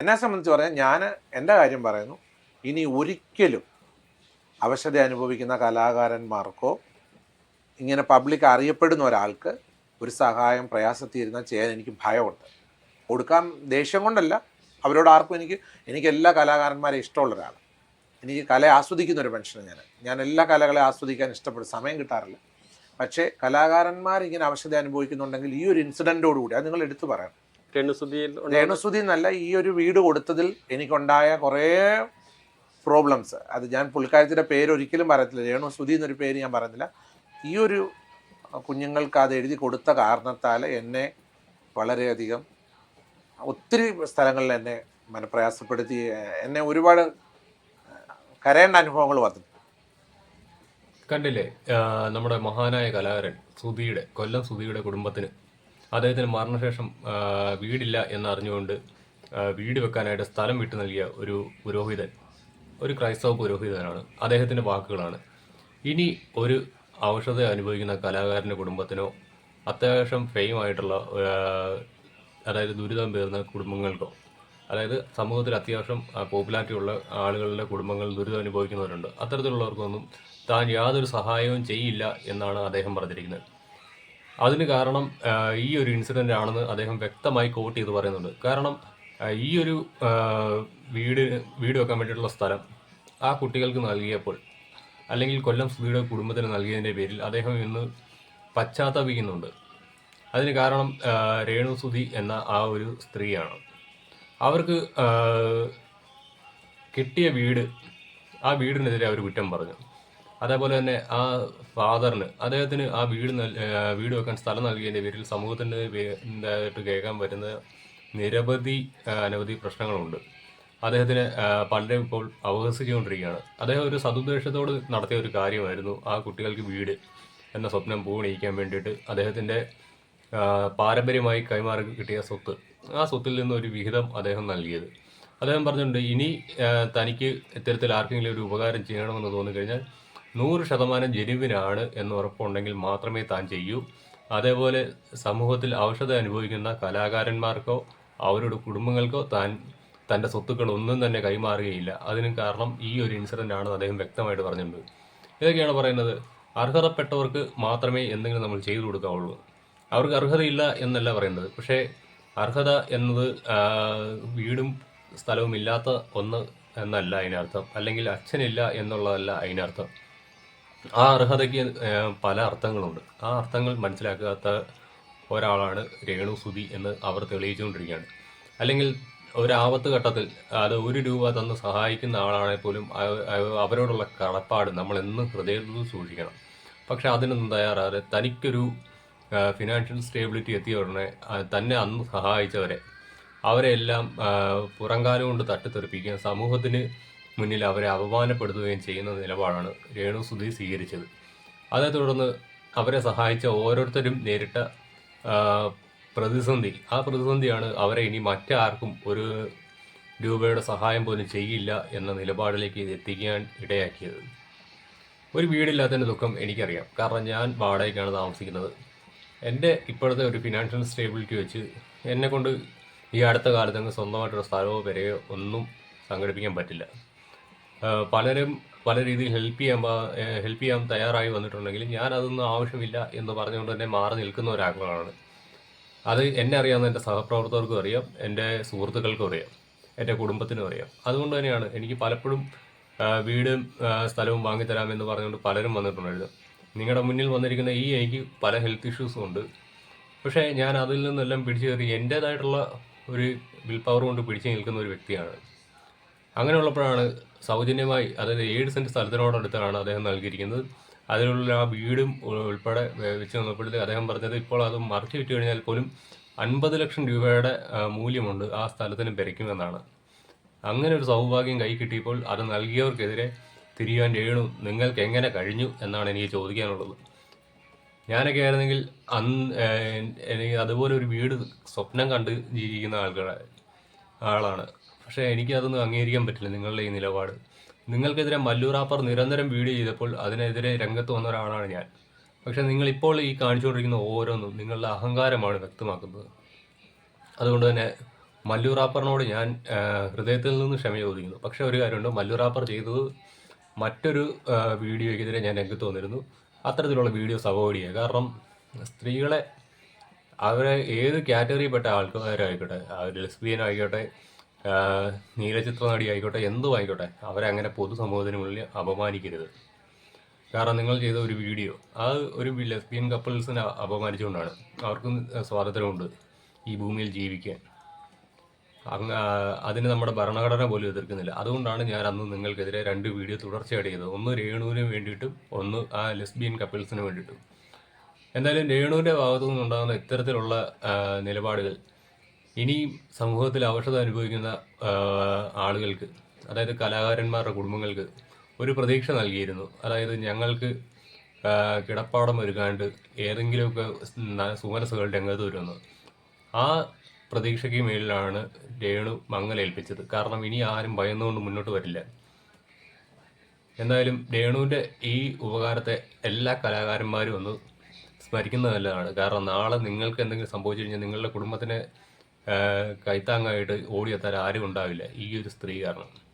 എന്നെ സംബന്ധിച്ച് പറയാൻ ഞാൻ എന്റെ കാര്യം പറയുന്നു. ഇനി ഒരിക്കലും അവശത അനുഭവിക്കുന്ന കലാകാരന്മാർക്കോ ഇങ്ങനെ പബ്ലിക് അറിയപ്പെടുന്ന ഒരാൾക്ക് ഒരു സഹായം പ്രയാസത്തിരുന്നാൽ ചെയ്യാൻ എനിക്ക് ഭയമുണ്ട്. കൊടുക്കാൻ ദേഷ്യം കൊണ്ടല്ല. അവരോട് ആർക്കും എനിക്ക് എനിക്ക് എല്ലാ കലാകാരന്മാരെ ഇഷ്ടമുള്ള ഒരാളാണ്. എനിക്ക് കല ആസ്വദിക്കുന്ന ഒരു മനുഷ്യനാണ് ഞാൻ ഞാൻ എല്ലാ കലകളെ ആസ്വദിക്കാൻ ഇഷ്ടപ്പെടും. സമയം കിട്ടാറില്ല. പക്ഷേ കലാകാരന്മാർ ഇങ്ങനെ അവശത അനുഭവിക്കുന്നുണ്ടെങ്കിൽ ഈ ഒരു ഇൻസിഡന്റോടുകൂടി അത് നിങ്ങൾ എടുത്തു പറയണം. രേണുസുതിയിൽ രേണുസുതി എന്നല്ല ഈ ഒരു വീട് കൊടുത്തതിൽ എനിക്കുണ്ടായ കുറേ പ്രോബ്ലംസ് അത് ഞാൻ പുള്ളിക്കാരത്തിന്റെ പേര് ഒരിക്കലും പറയത്തില്ല. രേണുസുതി എന്നൊരു പേര് ഞാൻ പറയുന്നില്ല. ഈ ഒരു കുഞ്ഞുങ്ങൾക്ക് അത് എഴുതി കൊടുത്ത കാരണത്താൽ എന്നെ വളരെയധികം ഒത്തിരി സ്ഥലങ്ങളിൽ എന്നെ മനപ്രയാസപ്പെടുത്തി എന്നെ ഒരുപാട് കരയേണ്ട അനുഭവങ്ങൾ വന്നു. കണ്ടില്ലേ നമ്മുടെ മഹാനായ കലാകാരൻ സുധിയുടെ കൊല്ലം സുധിയുടെ കുടുംബത്തിന് അദ്ദേഹത്തിന് മരണശേഷം വീടില്ല എന്നറിഞ്ഞുകൊണ്ട് വീട് വെക്കാനായിട്ട് സ്ഥലം വിട്ടു നൽകിയ ഒരു പുരോഹിതൻ ഒരു ക്രൈസ്തവ പുരോഹിതനാണ്. അദ്ദേഹത്തിന്റെ വാക്കുകളാണ്. ഇനി ഒരു ഔഷധ അനുഭവിക്കുന്ന കലാകാരന്റെ കുടുംബത്തിനോ അത്യാവശ്യം ഫെയിം ആയിട്ടുള്ള അതായത് ദുരിതം പേറുന്ന കുടുംബങ്ങൾക്കോ അതായത് സമൂഹത്തിൽ അത്യാവശ്യം പോപ്പുലാരിറ്റി ഉള്ള ആളുകളുടെ കുടുംബങ്ങൾ ദുരിതം അനുഭവിക്കുന്നവരുണ്ട്. അത്തരത്തിലുള്ളവർക്കൊന്നും താൻ യാതൊരു സഹായവും ചെയ്യില്ല എന്നാണ് അദ്ദേഹം പറഞ്ഞിരിക്കുന്നത്. അതിന് കാരണം ഈ ഒരു ഇൻസിഡന്റ് ആണെന്ന് അദ്ദേഹം വ്യക്തമായി കോട്ട് ചെയ്ത് പറയുന്നുണ്ട്. കാരണം ഈ ഒരു വീട് വീട് വെക്കാൻ വേണ്ടിയിട്ടുള്ള സ്ഥലം ആ കുട്ടികൾക്ക് നൽകിയപ്പോൾ അല്ലെങ്കിൽ കൊല്ലം സുധിയുടെ കുടുംബത്തിന് നൽകിയതിന്റെ പേരിൽ അദ്ദേഹം ഇന്ന് പശ്ചാത്തപിക്കുന്നുണ്ട്. അതിന് കാരണം രേണു സുധി എന്ന ആ ഒരു സ്ത്രീയാണ്. അവർക്ക് കിട്ടിയ വീട് ആ വീടിനെതിരെ അവർ കുറ്റം പറഞ്ഞു. അതേപോലെ തന്നെ ആ ഫാദറിന് അദ്ദേഹത്തിന് ആ വീട് വീട് വെക്കാൻ സ്ഥലം നൽകിയതിന്റെ പേരിൽ സമൂഹത്തിന്റെ ഇതായിട്ട് കേൾക്കാൻ പറ്റുന്ന നിരവധി അനവധി പ്രശ്നങ്ങളുണ്ട്. അദ്ദേഹത്തിന് പലരും ഇപ്പോൾ അവഹസിച്ചുകൊണ്ടിരിക്കുകയാണ് അദ്ദേഹം ഒരു സതുദ്ദേശത്തോട് നടത്തിയ ഒരു കാര്യമായിരുന്നു ആ കുട്ടികൾക്ക് വീട് എന്ന സ്വപ്നം പൂണിയിക്കാൻ വേണ്ടിയിട്ട് അദ്ദേഹത്തിന്റെ പാരമ്പര്യമായി കൈമാറി കിട്ടിയ സ്വത്ത്. ആ സ്വത്തിൽ നിന്ന് ഒരു വിഹിതം അദ്ദേഹം നൽകിയത്. അദ്ദേഹം പറഞ്ഞിട്ടുണ്ട് ഇനി തനിക്ക് ഇത്തരത്തിൽ ആർക്കെങ്കിലും ഒരു ഉപകാരം ചെയ്യണമെന്ന് തോന്നിക്കഴിഞ്ഞാൽ നൂറ് ശതമാനം ജെനുവിനാണ് എന്ന് ഉറപ്പുണ്ടെങ്കിൽ മാത്രമേ താൻ ചെയ്യൂ. അതേപോലെ സമൂഹത്തിൽ ഔഷധം അനുഭവിക്കുന്ന കലാകാരന്മാർക്കോ അവരുടെ കുടുംബങ്ങൾക്കോ താൻ തന്റെ സ്വത്തുക്കളൊന്നും തന്നെ കൈമാറുകയില്ല. അതിന് കാരണം ഈ ഒരു ഇൻസിഡന്റ് ആണെന്ന് അദ്ദേഹം വ്യക്തമായിട്ട് പറഞ്ഞിട്ടുണ്ട്. ഇതൊക്കെയാണ് പറയുന്നത്. അർഹതപ്പെട്ടവർക്ക് മാത്രമേ എന്തെങ്കിലും നമ്മൾ ചെയ്തു കൊടുക്കാവുള്ളൂ. അവർക്ക് അർഹതയില്ല എന്നല്ല പറയുന്നത്. പക്ഷേ അർഹത എന്നത് വീടും സ്ഥലവും ഇല്ലാത്ത ഒന്ന് എന്നല്ല അതിനർത്ഥം. അല്ലെങ്കിൽ അച്ഛനില്ല എന്നുള്ളതല്ല അതിനർത്ഥം. ആ അർഹതയ്ക്ക് പല അർത്ഥങ്ങളുണ്ട്. ആ അർത്ഥങ്ങൾ മനസ്സിലാക്കാത്ത ഒരാളാണ് രേണു സുധി എന്ന് അവർ തെളിയിച്ചുകൊണ്ടിരിക്കുകയാണ്. അല്ലെങ്കിൽ ഒരു ഘട്ടത്തിൽ അത് ഒരു രൂപ തന്ന് സഹായിക്കുന്ന ആളാണെങ്കിൽ പോലും അവരോടുള്ള കടപ്പാട് നമ്മൾ എന്നും ഹൃദയത്തിൽ സൂക്ഷിക്കണം. പക്ഷെ അതിനൊന്നും തയ്യാറാതെ തനിക്കൊരു ഫിനാൻഷ്യൽ സ്റ്റേബിലിറ്റി എത്തിയ ഉടനെ തന്നെ അന്ന് സഹായിച്ചവരെ അവരെല്ലാം പുറങ്കാലം കൊണ്ട് തട്ടിത്തെറിപ്പിക്കുക സമൂഹത്തിന് മുന്നിൽ അവരെ അപമാനപ്പെടുത്തുകയും ചെയ്യുന്ന നിലപാടാണ് രേണു സുധി സ്വീകരിച്ചത്. അതേ തുടർന്ന് അവരെ സഹായിച്ച ഓരോരുത്തരും നേരിട്ട പ്രതിസന്ധി. ആ പ്രതിസന്ധിയാണ് അവരെ ഇനി മറ്റാർക്കും ഒരു രൂപയുടെ സഹായം പോലും ചെയ്യില്ല എന്ന നിലപാടിലേക്ക് എത്തിക്കാൻ ഇടയാക്കിയത്. ഒരു വീടില്ലാത്തതിന്റെ ദുഃഖം എനിക്കറിയാം. കാരണം ഞാൻ വാടകയ്ക്കാണ് താമസിക്കുന്നത്. എന്റെ ഇപ്പോഴത്തെ ഒരു ഫിനാൻഷ്യൽ സ്റ്റേബിലിറ്റി വെച്ച് എന്നെക്കൊണ്ട് ഈ അടുത്ത കാലത്തൊന്നും സ്വന്തമായിട്ടൊരു സ്ഥലമോ പെരയോ ഒന്നും സംഘടിപ്പിക്കാൻ പറ്റില്ല. പലരും പല രീതിയിൽ ഹെൽപ്പ് ചെയ്യാൻ ഹെൽപ്പ് ചെയ്യാൻ തയ്യാറായി വന്നിട്ടുണ്ടെങ്കിൽ ഞാൻ അതൊന്നും ആവശ്യമില്ല എന്ന് പറഞ്ഞുകൊണ്ട് തന്നെ മാറി നിൽക്കുന്ന ഒരാളാണ് അത് എന്നെ അറിയാവുന്ന എന്റെ സഹപ്രവർത്തകർക്കും അറിയാം എന്റെ സുഹൃത്തുക്കൾക്കും അറിയാം എന്റെ കുടുംബത്തിനും അറിയാം. അതുകൊണ്ട് തന്നെയാണ് എനിക്ക് പലപ്പോഴും വീടും സ്ഥലവും വാങ്ങിത്തരാമെന്ന് പറഞ്ഞുകൊണ്ട് പലരും വന്നിട്ടുണ്ടായിരുന്നു. നിങ്ങളുടെ മുന്നിൽ വന്നിരിക്കുന്ന ഈ എനിക്ക് പല ഹെൽത്ത് ഇഷ്യൂസും ഉണ്ട്. പക്ഷേ ഞാൻ അതിൽ നിന്നെല്ലാം പിടിച്ചു കയറി എന്റേതായിട്ടുള്ള ഒരു വിൽ പവർ കൊണ്ട് പിടിച്ചു നിൽക്കുന്ന ഒരു വ്യക്തിയാണ്. അങ്ങനെയുള്ളപ്പോഴാണ് സൗജന്യമായി അതായത് ഏഴ് സെന്റ് സ്ഥലത്തിനോടടുത്താണ് അദ്ദേഹം നൽകിയിരിക്കുന്നത്. അതിലുള്ള ആ വീടും ഉൾപ്പെടെ വെച്ച് നോക്കുമ്പോഴത്തേക്ക് അദ്ദേഹം പറഞ്ഞത് ഇപ്പോൾ അത് മറിച്ച് വിറ്റ് കഴിഞ്ഞാൽ പോലും അൻപത് ലക്ഷം രൂപയുടെ മൂല്യമുണ്ട് ആ സ്ഥലത്തിന് പെരയ്ക്കുമെന്നാണ് അങ്ങനെ ഒരു സൗഭാഗ്യം കൈ കിട്ടിയപ്പോൾ അത് നൽകിയവർക്കെതിരെ തിരിയാൻ രേണു നിങ്ങൾക്ക് എങ്ങനെ കഴിഞ്ഞു എന്നാണ് എനിക്ക് ചോദിക്കാനുള്ളത്. ഞാനൊക്കെ ആയിരുന്നെങ്കിൽ അന്ന് എനിക്ക് അതുപോലെ ഒരു വീട് സ്വപ്നം കണ്ട് ജീവിക്കുന്ന ആളുകളെ ആളാണ്. പക്ഷേ എനിക്കതൊന്നും അംഗീകരിക്കാൻ പറ്റില്ല നിങ്ങളുടെ ഈ നിലപാട്. നിങ്ങൾക്കെതിരെ മല്ലൂറാപ്പർ നിരന്തരം വീഡിയോ ചെയ്തപ്പോൾ അതിനെതിരെ രംഗത്ത് വന്ന ഒരാളാണ് ഞാൻ. പക്ഷേ നിങ്ങളിപ്പോൾ ഈ കാണിച്ചുകൊണ്ടിരിക്കുന്ന ഓരോന്നും നിങ്ങളുടെ അഹങ്കാരമാണ് വ്യക്തമാക്കുന്നത്. അതുകൊണ്ട് തന്നെ മല്ലു റാപ്പറിനോട് ഞാൻ ഹൃദയത്തിൽ നിന്ന് ക്ഷമ ചോദിക്കുന്നു. പക്ഷെ ഒരു കാര്യമുണ്ട്. മല്ലു റാപ്പർ ചെയ്തത് മറ്റൊരു വീഡിയോയ്ക്കെതിരെ ഞാൻ രംഗത്ത് വന്നിരുന്നു. അത്തരത്തിലുള്ള വീഡിയോസ് അവോയ്ഡ് ചെയ്യുക. കാരണം സ്ത്രീകളെ അവരെ ഏത് കാറ്റഗറിയിൽപ്പെട്ട ആൾക്കാരായിക്കോട്ടെ ലെസ്ബിയൻ ആയിക്കോട്ടെ നീലചിത്ര നടി ആയിക്കോട്ടെ എന്തും ആയിക്കോട്ടെ അവരെ അങ്ങനെ പൊതുസമൂഹത്തിനുള്ളിൽ അപമാനിക്കരുത്. കാരണം നിങ്ങൾ ചെയ്ത ഒരു വീഡിയോ ആ ഒരു ലെസ്ബിയൻ കപ്പിൾസിനെ അപമാനിച്ചുകൊണ്ടാണ് അവർക്കും സ്വാതന്ത്ര്യമുണ്ട് ഈ ഭൂമിയിൽ ജീവിക്കാൻ. അങ്ങ് അതിന് നമ്മുടെ ഭരണഘടന പോലും എതിർക്കുന്നില്ല. അതുകൊണ്ടാണ് ഞാൻ അന്ന് നിങ്ങൾക്കെതിരെ രണ്ട് വീഡിയോ തുടർച്ചയായിട്ട് ചെയ്തത്. ഒന്ന് രേണുവിന് വേണ്ടിയിട്ടും ഒന്ന് ആ ലെസ്ബിയൻ കപ്പിൾസിന് വേണ്ടിയിട്ടും. എന്തായാലും രേണുവിന്റെ ഭാഗത്തു നിന്നുണ്ടാകുന്ന ഇത്തരത്തിലുള്ള നിലപാടുകൾ ഇനിയും സമൂഹത്തിൽ അവശത അനുഭവിക്കുന്ന ആളുകൾക്ക് അതായത് കലാകാരന്മാരുടെ കുടുംബങ്ങൾക്ക് ഒരു പ്രതീക്ഷ നൽകിയിരുന്നു. അതായത് ഞങ്ങൾക്ക് കിടപ്പാടം ഒരുക്കാണ്ട് ഏതെങ്കിലുമൊക്കെ സുമനസുകൾ രംഗത്ത് വരുമെന്ന് ആ പ്രതീക്ഷയ്ക്ക് മേളിലാണ് രേണു മങ്ങലേൽപ്പിച്ചത് കാരണം ഇനി ആരും ഭയന്നുകൊണ്ട് മുന്നോട്ട് വരില്ല. എന്തായാലും രേണുവിന്റെ ഈ ഉപകാരത്തെ എല്ലാ കലാകാരന്മാരും ഒന്ന് സ്മരിക്കുന്നത് നല്ലതാണ്. കാരണം നാളെ നിങ്ങൾക്ക് എന്തെങ്കിലും സംഭവിച്ചു കഴിഞ്ഞാൽ നിങ്ങളുടെ കുടുംബത്തിന് കൈത്താങ്ങായിട്ട് ഓടിയെത്താൻ ആരും ഉണ്ടാവില്ല. ഈ ഒരു സ്ത്രീ കാരണം.